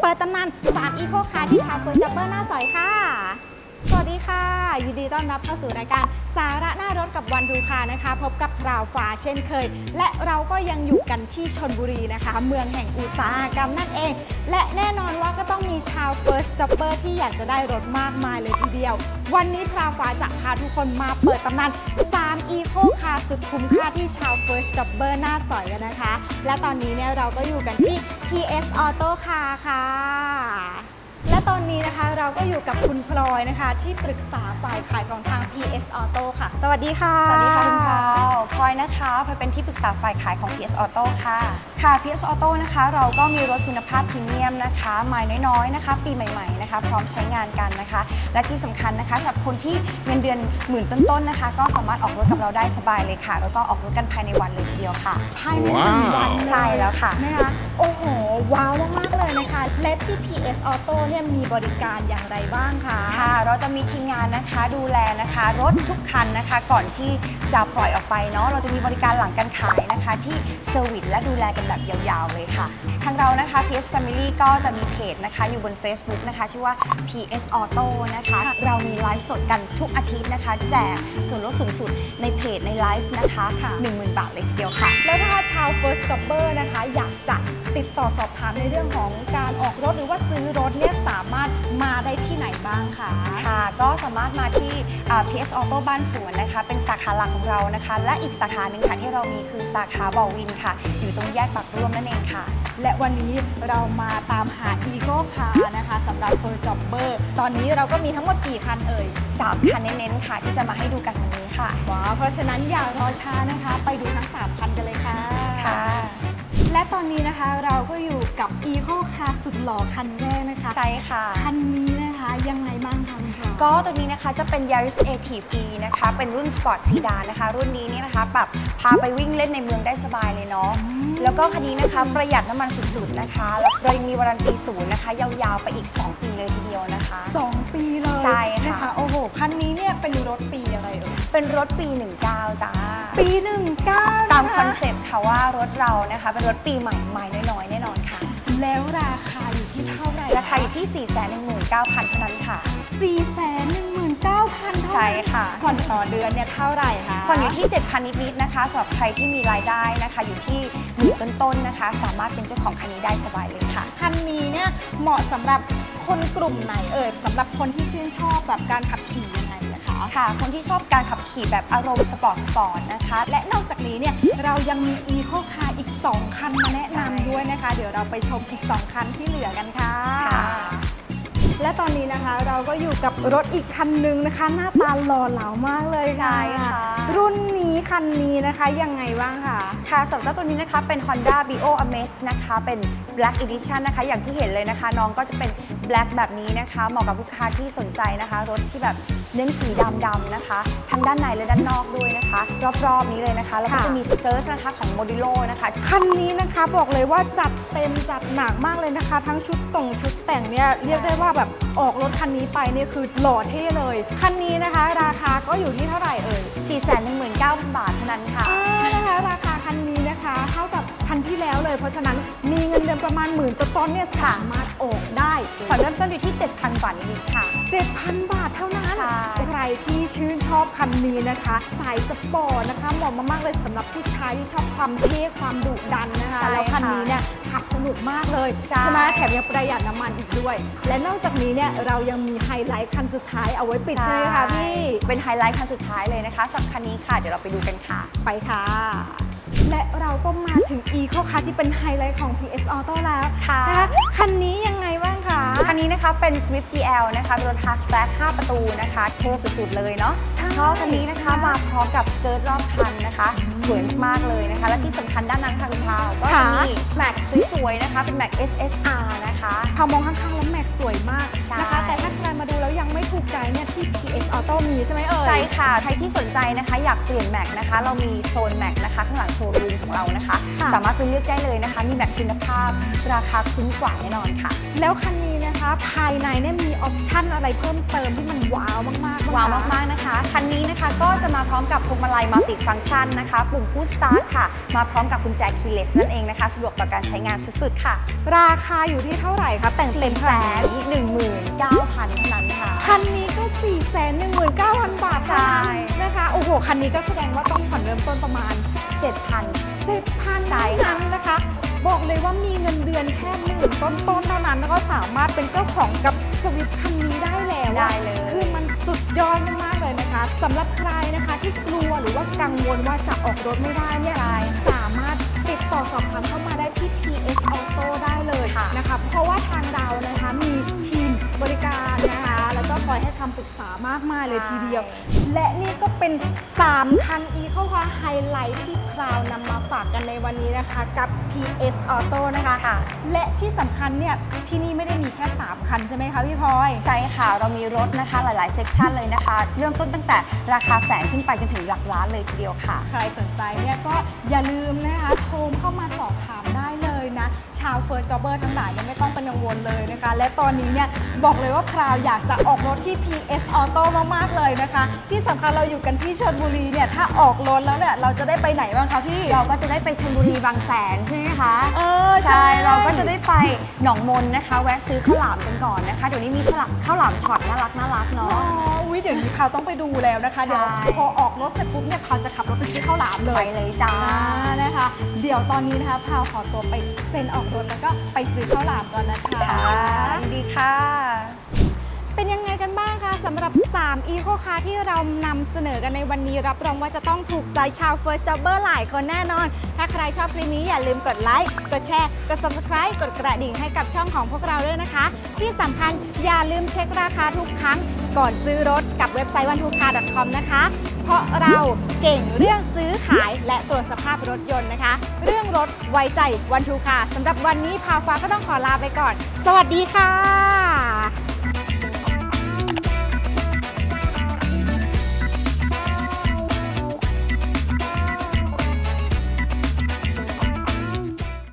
เปิดตำนาน3อีโคคาร์ที่ชาวเฟิร์นจับเบอร์หน้าสอยค่ะ สวัสดีค่ะ ยินดีต้อนรับเข้าสู่รายการสาระหน้ารถกับวันดูคานะคะ พบกับราวฟ้าเช่นเคย และเราก็ยังอยู่กันที่ชนบุรีนะคะ เมืองแห่งอุตสาหกรรมนั่นเอง และแน่นอนว่าก็ต้องมีชาว First Jobber ที่อยากจะได้รถมากมายเลยทีเดียว วันนี้พราวฟ้าจะพาทุกคนมาเปิดตำนาน3 Eco Car สุดคุ้มค่าที่ชาว First Jobber หน้าสอยกันนะคะ และตอนนี้เนี่ยเราก็อยู่กันที่ PS Auto Car ค่ะ และตอนนี้นะคะเราก็อยู่กับคุณพลอยนะคะ ที่ปรึกษาฝ่ายขายของทาง PS Auto ค่ะ สวัสดีค่ะ สวัสดีค่ะคุณพาวพลอยนะคะพลอยเป็นที่ปรึกษาฝ่ายขายของ PS Auto ค่ะ ค่ะ PS Auto นะคะ เราก็มีรถคุณภาพพรีเมียมนะคะใหม่น้อยๆนะคะ ปีใหม่ๆนะคะ พร้อมใช้งานกันนะคะ และที่สำคัญนะคะสำหรับคนที่เงินเดือนหมื่นต้นๆนะคะ ก็สามารถออกรถกับเราได้สบายเลยค่ะ แล้วก็ออกรถกันภายในวันเลยทีเดียวค่ะ ภายในหนึ่งวันใช่แล้วค่ะนะคะ โอ้โห ว้าวมากๆเลยนะคะ และที่ PS Auto เนี่ยมีบริการอย่างไรบ้างคะ ค่ะ เราจะมีทีมงานนะคะดูแลนะคะ รถทุกคันนะคะ ก่อนที่จะปล่อยออกไปเนาะเราจะมีบริการหลังการขายนะคะ ที่เซอร์วิสและดูแลกันแบบยาวๆเลยค่ะ ทางเรานะคะ PS Family ก็จะมีเพจนะคะ อยู่บน Facebook นะคะ ชื่อว่า PS Auto นะคะ เรามีไลฟ์สดกันทุกอาทิตย์นะคะ แจกส่วนลดสูงสุดในเพจในไลฟ์นะคะค่ะ10,000 บาทเลยทีเดียวค่ะ แล้วถ้าชาว First Jobber นะคะ อยากจะติดต่อสอบถามในเรื่องของการออกรถหรือว่าซื้อรถเนี่ยสามารถมาได้ที่ไหนบ้างคะค่ะ ก็สามารถมาที่อ่า PS Auto บ้านสวนนะคะ เป็นสาขาหลักของเรานะคะ และอีกสาขาหนึ่งค่ะที่เรามีคือสาขาบอวินค่ะ อยู่ตรงแยกปากร่วมนั่นเองค่ะ และวันนี้เรามาตามหา Eco Car นะคะสำหรับ First Jobber ตอนนี้เราก็มีทั้งหมดกี่คันเอ่ย3คันเน้นๆค่ะ ที่จะมาให้ดูกันวันนี้ค่ะว้าวเพราะฉะนั้นอย่ารอช้านะคะ ไปดูทั้ง3คันกันเลยค่ะค่ะ และตอนนี้นะคะเราก็อยู่กับ Eco Car สุดหล่อคันแรกนะคะ ใช่ค่ะ คันนี้นะคะยังไงบ้างคะคุณพลอยก็ตัวนี้นะคะจะเป็น Yaris Active E นะคะ เป็นรุ่นสปอร์ตซีดานนะคะ รุ่นนี้เนี่ยนะคะแบบพาไปวิ่งเล่นในเมืองได้สบายเลยเนาะ แล้วก็คันนี้นะคะประหยัดน้ำมันสุดๆนะคะ แล้วเรายังมีวารันตีศูนย์นะคะ ยาวๆไปอีก 2 ปีเลยทีเดียวนะคะสองปีเลยใช่ค่ะนะคะโอ้โห คันนี้เนี่ยเป็นรถปีอะไรเอ่ยเป็นรถปี 19จ้าปีหนึ่งเก้า ตามคอนเซปต์ค่ะว่ารถเรานะคะเป็นรต์ปีใหม่ใหม่น้อยๆแน่นอนค่ะ แล้วราคาอยู่ที่เท่าไหร่ราคาอยู่ที่ 4 1 9 0 0 0เท่านั้นค่ะสี่แสนหนึ่งหมื่นเก้าพันใช่ค่ะผ่อนต่อเดือนเนี่ยเท่าไหร่คะผ่อนอยู่ที่ 7,000 นิดๆนะคะสำหรับใครที่มีรายได้นะคะ อยู่ที่หมื่นต้นๆนะคะ สามารถเป็นเจ้าของคันนี้ได้สบายเลยค่ะ คันนี้เนี่ยเหมาะสำหรับคนกลุ่มไหนเอ่ยสำหรับคนที่ชื่นชอบแบบการขับขี่ยังไงนะ คะค่ะ คนที่ชอบการขับขี่แบบอารมณ์สปอร์ตสปอร์ตนะคะ และนอกจากนี้เนี่ยเรายังมี Eco Car อีก 2 คันมาแนะใช่นำด้วยนะคะ เดี๋ยวเราไปชมอีก 2 คันที่เหลือกันค่ะค่ะ และตอนนี้นะคะเราก็อยู่กับรถอีกคันนึงนะคะ หน้าตาหล่อเหลามากเลยใช่ค่ะ รุ่นนี้คันนี้นะคะยังไงบ้างคะ ค่ะสำหรับเจ้าตัวนี้นะคะเป็น Honda Bio Amaze นะคะ เป็น Black Edition นะคะ อย่างที่เห็นเลยนะคะ น้องก็จะเป็น Black แบบนี้นะคะ เหมาะกับลูกค้าที่สนใจนะคะ รถที่แบบเน้นสีดำดำๆนะคะ ทั้งด้านในและด้านนอกด้วยนะคะ รอบๆนี้เลยนะคะแล้วก็ค่ะ จะมีสเกิร์ตนะคะของ Modilo นะคะ คันนี้นะคะบอกเลยว่าจัดเต็มจัดหนักมากเลยนะคะ ทั้งชุดตรงชุดแต่งเนี่ยเรียกได้ว่าแบบออกรถคันนี้ไปเนี่ยคือหล่อเท่เลย คันนี้นะคะ ราคาก็อยู่ที่เท่าไหร่เอ่ย 419,000 บาทเท่านั้นค่ะ อ่า เลยเพราะฉะนั้นมีเงินเดือนประมาณหมื่นต้นๆเนี่ยสามารถออกได้ผ่อนเริ่มต้นอยู่ที่ 7,000 บาทนิดๆค่ะ 7,000 บาทเท่านั้นใช่ใครที่ชื่นชอบคันนี้นะคะ สายสปอร์ตนะคะเหมาะมากๆเลยสำหรับผู้ชายที่ชอบความเท่ความดุดันนะคะใช่แล้วคันค่ะนี้เนี่ยขับสนุกมากเลยใช่ไหมแถมยังประหยัดน้ำมันอีกด้วย และนอกจากนี้เนี่ยเรายังมีไฮไลท์คันสุดท้ายเอาไว้ปิดใช่ไหมคะพี่ เป็นไฮไลท์คันสุดท้ายเลยนะคะสำหรับคันนี้ค่ะ เดี๋ยวเราไปดูกันค่ะ ไปค่ะ และเราก็มาถึง Eco Car ที่เป็นไฮไลท์ของ PS Auto แล้วค่ะ นะคะคันนี้ยังไงบ้างคะ คันนี้นะคะเป็น Swift GL นะคะเป็นรถ hatchback 5 ประตูนะคะเท่สุดๆเลยเนาะใช่ เพราะคันนี้นะคะมาพร้อมกับสเกิร์ตรอบคันนะคะ สวยมากๆเลยนะคะ และที่สำคัญด้านนั้นค่ะคุณพาวก็จะมีแม็กสวยๆนะคะ เป็นแม็ก SSR นะคะ พอมองข้างๆแล้วแม็กส วยมากใช่ นะคะ แต่ถ้าใครมาดูแล้วยังไม่ถูกใจเนี่ยที่ PS Auto มีใช่ไหมเอ่ย ใช่ค่ะ ใครที่สนใจนะคะอยากเปลี่ยนแม็กนะคะ เรามีโซนแม็กนะคะข้างหลังโชว์รูมของเรานะคะ ค่ะ สามารถไปเลือกได้เลยนะคะ มีแม็กคุณภาพ ราคาคุ้มกว่าแน่นอนค่ะ แล้วคันนี้นะคะ ภายในเนี่ยมีออปชั่นอะไรเพิ่มเติมที่มันว้าวมากๆบ้งคะว้าวมากๆนะคะ คันนี้นะคะก็จะมาพร้อมกับพวงมาลัยมัลติฟัง c t ชันนะคะ ปุ่มผู้สตาร์ทค่ะ มาพร้อมกับกุญแจคีย์เลสนั่นเองนะคะ สะดวกต่อการใช้งานสุดๆค่ะ ราคาอยู่ที่เท่าไหร่คะแต่ง4เต็มแสแสนนหนึ่งหมื่นเก้าพันเท่านั้นค่ะ คันนี้ก็4ี่แสนหนึ่งหมื่นเก้าพันบาทใช่เท่านั้นนะคะ โอ้โห คันนี้ก็แสดงว่าต้องผ่อนเริ่มต้นประมาณ 7,000 7,000ใช่เท่าค่ะนั้นนะคะ บอกเลยว่ามีเงินเดือนแค่หมื่นต้นๆเท่านั้นแล้วก็สามารถเป็นเจ้าของกับสวิฟคันนี้ได้แล้วอะได้เลย คือมันสุดยอดมากๆเลยนะคะสำหรับใครนะคะที่กลัวหรือว่ากังวลว่าจะออกรถไม่ได้เนี่ย ใช่ สามารถติดต่อสอบถามเข้ามาได้ที่ PS Auto ได้เลยค่ะนะคะ เพราะว่าทางเรานะคะมีทีม บริการนะคะ แล้วก็คอยให้คำปรึกษามากมายเลยทีเดียว และนี่ก็เป็น 3 คัน e เข้าค่ะไฮไลท์ที่พราวนำมาฝากกันในวันนี้นะคะ กับ PS Auto นะคะค่ะและที่สำคัญเนี่ยที่นี่ไม่ได้มีแค่ 3 คันใช่ไหมคะพี่พลอย ใช่ค่ะ เรามีรถนะคะหลาย ๆ เซกชันเลยนะคะ เริ่มต้นตั้งแต่ราคาแสนขึ้นไปจนถึงหลักล้านเลยทีเดียวค่ะ ใครสนใจเนี่ยก็อย่าลืมนะคะโทรเข้ามาสอบถามได้เลยนะ ชาวเฟิร์สจ็อบเบอร์ทั้งหลายเนี่ยไม่ต้องเป็นกังวลเลยนะคะ และตอนนี้เนี่ยบอกเลยว่าพราวอยากจะออกรถที่ PS Auto มากๆเลยนะคะ ที่สำคัญเราอยู่กันที่ชลบุรีเนี่ยถ้าออกรถแล้วเนี่ยเราจะได้ไปไหนบ้างคะพี่ เราก็จะได้ไปชลบุรีบางแสนใช่ไหมคะเออใช่ เราก็จะได้ไปหนองมนนะคะ แวะซื้อข้าวหลามกันก่อนนะคะ เดี๋ยวนี้มีฉลามข้าวหลามช็อตน่ารักน่ารักอ๋อเนาะ อุ้ยเดี๋ยวนี้พราวต้องไปดูแล้วนะคะ ใช่ เดี๋ยวพอออกรถเสร็จปุ๊บเนี่ยพราวจะขับรถไปซื้อข้าวหลามเลไปยเลยจ้าอ่านะคะ เดี๋ยวตอนนี้นะคะพราวขอตัวไปเซ็นออกรถแล้วก็ไปซื้อข้าวหลามก่อนนะคะค่ะยินดีค่ะ เป็นยังไงกันบ้างคะสำหรับ3 e c o car ที่เรานำเสนอกันในวันนี้รับรองว่าจะต้องถูกใจชาว First Jobber หลายคนแน่นอน ถ้าใครชอบคลิปนี้อย่าลืมกดไลค์ กดแชร์ กด subscribe กดกระดิ่งให้กับช่องของพวกเราด้วยนะคะ ที่สำคัญอย่าลืมเช็คราคาทุกครั้งก่อนซื้อรถกับเว็บไซต์ one t o car com นะคะ เพราะเราเก่งเรื่องซื้อขายและตรวจสภาพรถยนต์นะคะ เรื่องรถ ไว้ใจวันทูค่ะสำหรับวันนี้พาฟ้าก็ต้องขอลาไปก่อน สวัสดีค่ะ